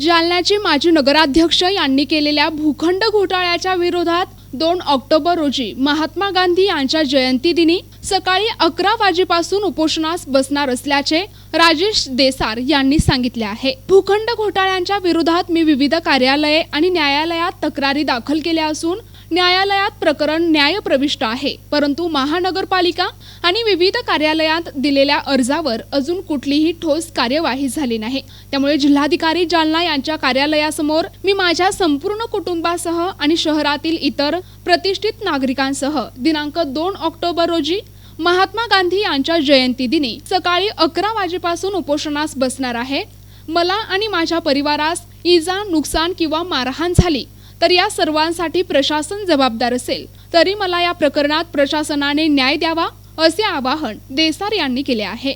जालन्याचे माजी नगराध्यक्ष यांनी केलेल्या भूखंड घोटाळ्याच्या विरोधात दोन ऑक्टोबर रोजी महात्मा गांधी यांच्या जयंतीदिनी सकाळी अकरा वाजेपासून उपोषणास बसणार असल्याचे राजेश देसार यांनी सांगितले आहे. भूखंड घोटाळ्यांच्या विरोधात मी विविध कार्यालये आणि न्यायालयात तक्रारी दाखल केल्या असून न्यायालयात प्रकरण न्यायप्रविष्ट आहे. परंतु महानगरपालिका आणि विविध कार्यालयात दिलेल्या अर्जावर अजून कुठलीही ठोस कार्यवाही झाली नाही. त्यामुळे जिल्हाधिकारी जालना यांच्या कार्यालयासमोर मी माझ्या संपूर्ण कुटुंबासह आणि शहरातील इतर प्रतिष्ठित नागरिकांसह दिनांक दोन ऑक्टोबर रोजी महात्मा गांधी यांच्या जयंती दिनी सकाळी अकरा वाजेपासून उपोषणास बसणार आहे. मला आणि माझ्या परिवारास इजा नुकसान किंवा मारहाण झाली तर या सर्वांसाठी प्रशासन जबाबदार असेल. तरी मला या प्रकरणात प्रशासनाने न्याय द्यावा असे आवाहन देसार यांनी केले आहे.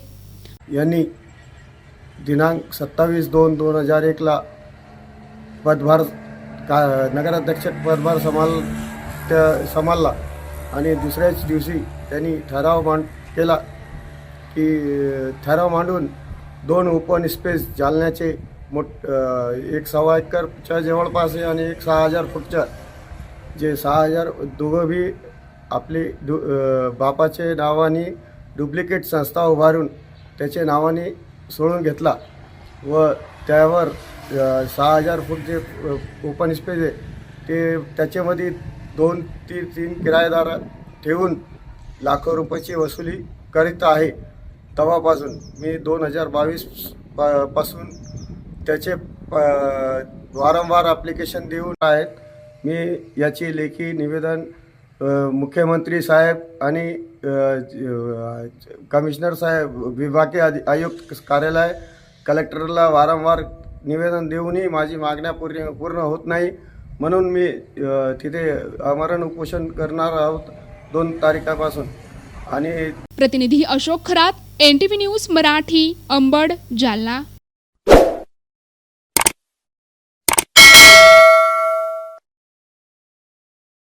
यांनी दिनांक सत्तावीस दोन दोन हजार एकला पदभार का नगराध्यक्ष पदभार समाल त्या समालला आणि दुसऱ्याच दिवशी त्यांनी ठराव मांड केला की ठराव मांडून दोन ओपन स्पेस जालन्याचे मोठ एक सव्वा एकरच्या जवळपास आहे आणि एक सहा हजार फूटच्या. जे सहा हजार दोघं बी आपली डु बापाचे नावाने डुप्लिकेट संस्था उभारून त्याचे नावाने सोडून घेतला व त्यावर सहा हजार फूट जे ओपन स्पेस आहे ते त्याच्यामध्ये दोन ती तीन किरायेदार ठेवून लाखो रुपयाची वसुली करीत आहे. तेव्हापासून मी दोन हजार बावीसपासून त्याचे प- वारंवार ॲप्लिकेशन देऊन आहेत. मी याची लेखी निवेदन मुख्यमंत्री साहेब आणि कमिशनर साहेब विभागीय आयुक्त कार्यालय कलेक्टरला वारंवार निवेदन देऊनही माझी मागण्या पूर्ण पूर्ण होत नाही. म्हणून मी तिथे आमरण उपोषण करणार आहोत दोन तारखेपासून. आणि प्रतिनिधी Ashok Kharat N T V news Marathi Ambad Jalna.